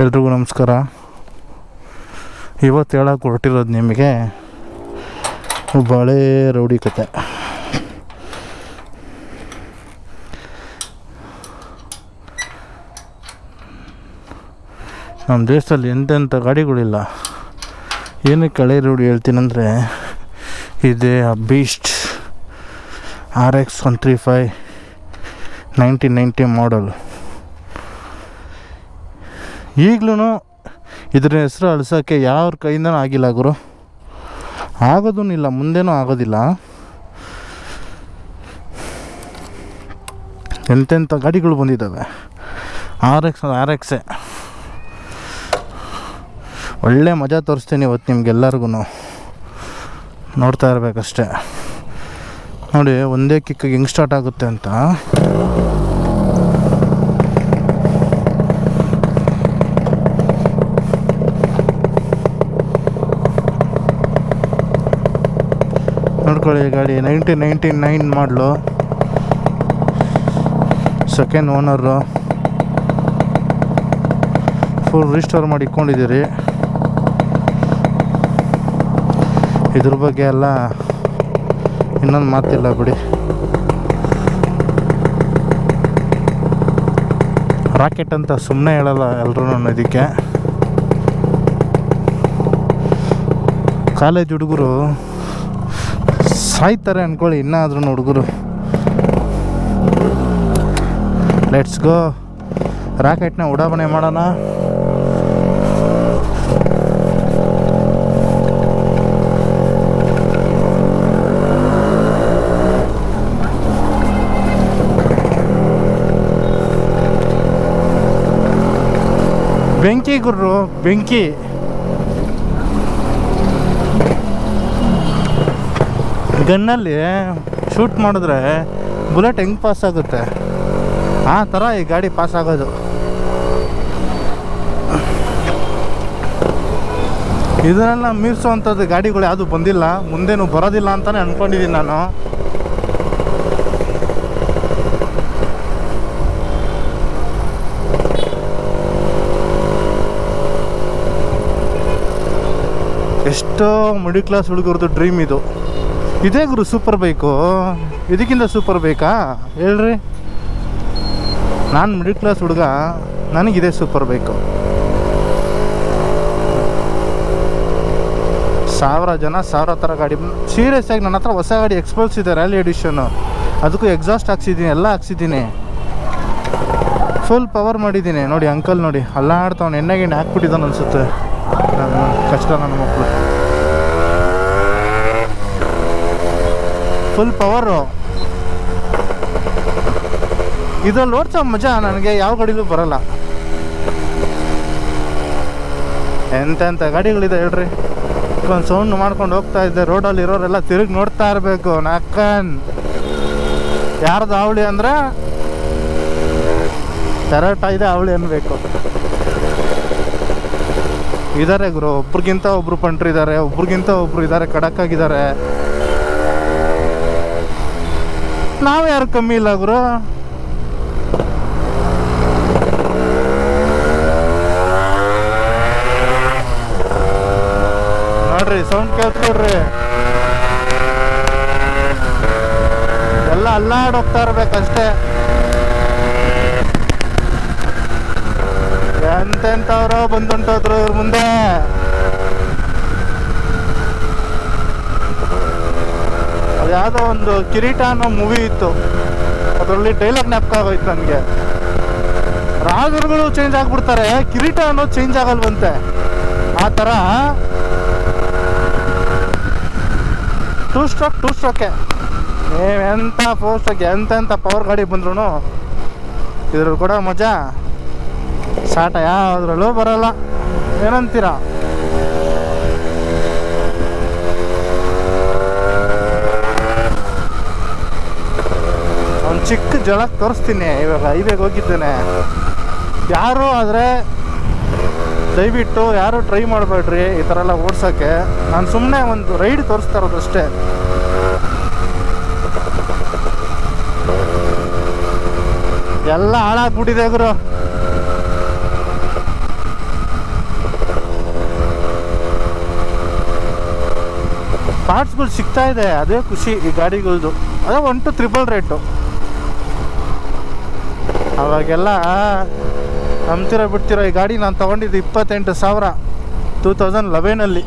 ಎಲ್ರಿಗೂ ನಮಸ್ಕಾರ. ಇವತ್ತು ಹೇಳಕ್ಕೆ ಹೊರಟಿರೋದು ನಿಮಗೆ ಒಬ್ಬ ರೌಡಿ ಕತೆ. ನಮ್ಮ ದೇಶದಲ್ಲಿ ಎಂತೆಂಥ ಗಾಡಿಗಳಿಲ್ಲ. ಏನಕ್ಕೆ ಹಳೆ ರೌಡಿ ಹೇಳ್ತೀನಂದರೆ ಇದೇ ಆ beast R X one three five nineteen ninety model. ಈಗಲೂ ಇದ್ರ ಹೆಸರು ಅಳಿಸೋಕ್ಕೆ ಯಾರ ಕೈಯಿಂದನೂ ಆಗಿಲ್ಲ ಗುರು. ಆಗೋದೂ ಇಲ್ಲ, ಮುಂದೇನೂ ಆಗೋದಿಲ್ಲ. ಎಂತೆಂಥ ಗಾಡಿಗಳು ಬಂದಿದ್ದಾವೆ. ಆರ್ ಎಕ್ಸ್ ಆರ್ ಎಕ್ಸೆ ಒಳ್ಳೆ ಮಜಾ ತೋರಿಸ್ತೀನಿ ಇವತ್ತು ನಿಮ್ಗೆಲ್ಲರಿಗೂ ನೋಡ್ತಾ ಇರಬೇಕಷ್ಟೆ. ನೋಡಿ, ಒಂದೇ ಕಿಕ್ಕಿಗೆ ಹೆಂಗೆ ಸ್ಟಾರ್ಟ್ ಆಗುತ್ತೆ ಅಂತ. ನೋಡ್ಕೊಳ್ಳಿ ಗಾಡಿ ninety ninety nine model second owner full restore ಮಾಡಿ ಇಟ್ಕೊಂಡಿದ್ದೀರಿ. ಇದ್ರ ಬಗ್ಗೆ ಎಲ್ಲ ಇನ್ನೊಂದು ಮಾತಿಲ್ಲ ಬಿಡಿ. ರಾಕೆಟ್ ಅಂತ ಸುಮ್ಮನೆ ಹೇಳಲ್ಲ ಎಲ್ಲರೂ ಇದಕ್ಕೆ ಕಾಲೇಜ್ ಹುಡುಗರು ಸಾಯ್ತಾರೆ ಅಂದ್ಕೊಳ್ಳಿ ಇನ್ನಾದ್ರೂ ಹುಡುಗರು. ಲೆಟ್ಸ್ ಗೋ ರಾಕೆಟ್ನ ಉಡಾವಣೆ ಮಾಡೋಣ. ಬೆಂಕಿ ಗುರು ಬೆಂಕಿ. ಗನ್ನಲ್ಲಿ ಶೂಟ್ ಮಾಡಿದ್ರೆ ಬುಲೆಟ್ ಹೆಂಗೆ ಪಾಸ್ ಆಗುತ್ತೆ? ಆ ಥರ ಈ ಗಾಡಿ ಪಾಸ್ ಆಗೋದು. ಇದನ್ನೆಲ್ಲ ಮೀರಿಸುವಂಥದ್ದು ಗಾಡಿಗಳು ಯಾವುದು ಬಂದಿಲ್ಲ, ಮುಂದೇನು ಬರೋದಿಲ್ಲ ಅಂತಲೇ ಅಂದ್ಕೊಂಡಿದ್ದೀನಿ ನಾನು. ಎಷ್ಟೋ ಮಿಡಿಲ್ ಕ್ಲಾಸ್ ಹುಡುಗರದ್ದು ಡ್ರೀಮ್ ಇದು. ಇದೇ ಗುರು ಸೂಪರ್ ಬೈಕು ಇದಕ್ಕಿಂತ ಸೂಪರ್ ಬೇಕಾ ಹೇಳ್ರಿ. ನಾನು ಮಿಡಿಲ್ ಕ್ಲಾಸ್ ಹುಡುಗ ನನಗಿದೆ ಸೂಪರ್ ಬೈಕು ಸಾವಿರ ಜನ, ಸಾವಿರ ಥರ ಗಾಡಿ. ಸೀರಿಯಸ್ ಆಗಿ ನನ್ನ ಹತ್ರ ಹೊಸ ಗಾಡಿ ಎಕ್ಸ್ಪಲ್ಸ್ ಇದೆ ರ್ಯಾಲಿ ಎಡಿಷನು ಅದಕ್ಕೂ ಎಕ್ಸಾಸ್ಟ್ ಹಾಕ್ಸಿದ್ದೀನಿ, ಎಲ್ಲ ಹಾಕ್ಸಿದ್ದೀನಿ. ಫುಲ್ ಪವರ್ ಮಾಡಿದ್ದೀನಿ. ನೋಡಿ ಅಂಕಲ್ ನೋಡಿ, ಅಲ್ಲಾಡ್ತಾವ್ನು, ಎಣ್ಣೆ ಗಿಣ್ಣೆ ಹಾಕ್ಬಿಟ್ಟಿದ್ದಾನೆ ಅನ್ಸುತ್ತೆ. ಕಷ್ಟ, ನನ್ನ ಮಕ್ಕಳು ಫುಲ್ ಪವರು ಇದ್ರಲ್ಲಿ ಓಡ್ಸೋ ಮಜಾ ನನಗೆ ಯಾವ ಗಾಡಿಲೂ ಬರಲ್ಲ. ಎಂತೆಂಥ ಗಾಡಿಗಳಿದೆ ಹೇಳ್ರಿ. ಒಂದು ಸೌಂಡ್ ಮಾಡ್ಕೊಂಡು ಹೋಗ್ತಾ ಇದ್ದೆ. ರೋಡಲ್ಲಿ ಇರೋರೆಲ್ಲ ತಿರುಗಿ ನೋಡ್ತಾ ಇರಬೇಕು ನಕ್ಕನ್ ಯಾರ್ದು ಅವಳಿ ಅಂದ್ರೆ ತೆರಟ ಇದೆ ಅವಳಿ ಅನ್ಬೇಕು. ಇದಾರೆ ಗುರು, ಒಬ್ರಿಗಿಂತ ಒಬ್ರು ಪಂಟ್ರಿದ್ದಾರೆ ಒಬ್ರಿಗಿಂತ ಒಬ್ರು ಇದ್ದಾರೆ ಖಡಕ್ ನಾವು ಯಾರು ಕಮ್ಮಿ ಇಲ್ಲ ಗುರು. ನೋಡ್ರಿ ಸೌಂಡ್ ಕೇಳ್ಕೊಡ್ರಿ ಎಲ್ಲ ಅಲ್ಲಾಡ್ ಹೋಗ್ತಾ ಇರ್ಬೇಕಷ್ಟೇ. ಎಂತೆಂಥವ್ರು ಬಂದುಂಟೋದ್ರು ಇವ್ರ ಮುಂದೆ. ಅದ್ಯಾವುದೋ ಒಂದು ಕಿರೀಟ ಅನ್ನೋ ಮೂವಿ ಇತ್ತು. ಅದರಲ್ಲಿ ಡೈಲಾಗ್ ಜ್ಞಾಪಕ ಆಗೋಯ್ತು ನನಗೆ. ರಾಜರುಗಳು ಚೇಂಜ್ ಆಗಿಬಿಡ್ತಾರೆ, ಕಿರೀಟ ಅನ್ನೋದು ಚೇಂಜ್ ಆಗಲ್ವಂತೆ. ಆ ಥರ ಟೂ ಸ್ಟ್ರೋಕ್ ಟೂ ಸ್ಟ್ರೋಕೆ ಎಂಥ ಫೋರ್ ಸ್ಟ್ರೋಕ್ ಎಂತೆಂಥ ಪವರ್ ಗಾಡಿ ಬಂದ್ರು ಇದ್ರಲ್ಲಿ ಕೂಡ ಮಜಾ. ಸಾಟ ಯಾವುದ್ರಲ್ಲೂ ಬರೋಲ್ಲ. ಏನಂತೀರಾ? ಚಿಕ್ಕ ಜನ ತೋರಿಸ್ತೀನಿ. ಇವಾಗ ಹೈವೇಗೆ ಹೋಗಿದ್ದೇನೆ. ಯಾರು ಆದರೆ ದಯವಿಟ್ಟು ಯಾರು ಟ್ರೈ ಮಾಡಬೇಡ್ರಿ ಈ ಥರ ಎಲ್ಲ ಓಡ್ಸೋಕ್ಕೆ. ನಾನು ಸುಮ್ಮನೆ ಒಂದು ರೈಡ್ ತೋರಿಸ್ತಾ ಇರೋದು ಅಷ್ಟೇ. ಎಲ್ಲ ಹಾಳಾಗ್ಬಿಟ್ಟಿದೆ ಗುರು. ಪಾರ್ಟ್ಸ್ಗಳು ಸಿಗ್ತಾ ಇದೆ. ಅದೇ ಖುಷಿ ಈ ಗಾಡಿಗಳದು. ಅದೇ ಒನ್ ಟು ತ್ರಿಬಲ್ ರೇಟು ಅವಾಗೆಲ್ಲ ನಂಬ್ತಿರೋ ಬಿಡ್ತಿರೋ ಈ ಗಾಡಿ ನಾನು ತೊಗೊಂಡಿದ್ದು ಇಪ್ಪತ್ತೆಂಟು ಸಾವಿರ ಟೂ ತೌಸಂಡ್ ಲೆವೆನಲ್ಲಿ